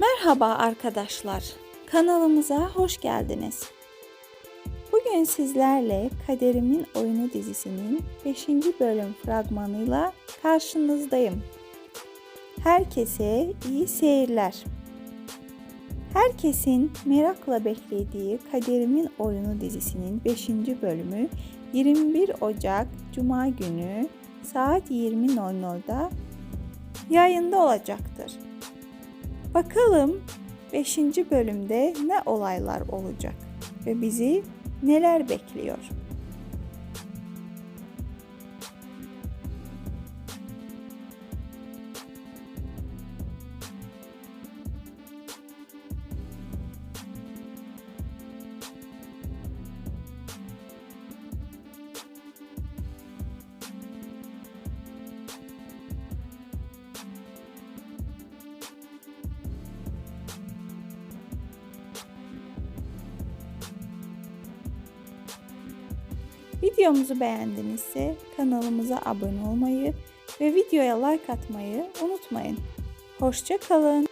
Merhaba arkadaşlar. Kanalımıza hoş geldiniz. Bugün sizlerle Kaderimin Oyunu dizisinin 5. bölüm fragmanıyla karşınızdayım. Herkese iyi seyirler. Herkesin merakla beklediği Kaderimin Oyunu dizisinin 5. bölümü 21 Ocak Cuma günü saat 20.00'da yayında olacaktır. Bakalım 5. bölümde ne olaylar olacak ve bizi neler bekliyor? Videomuzu beğendinizse kanalımıza abone olmayı ve videoya like atmayı unutmayın. Hoşça kalın.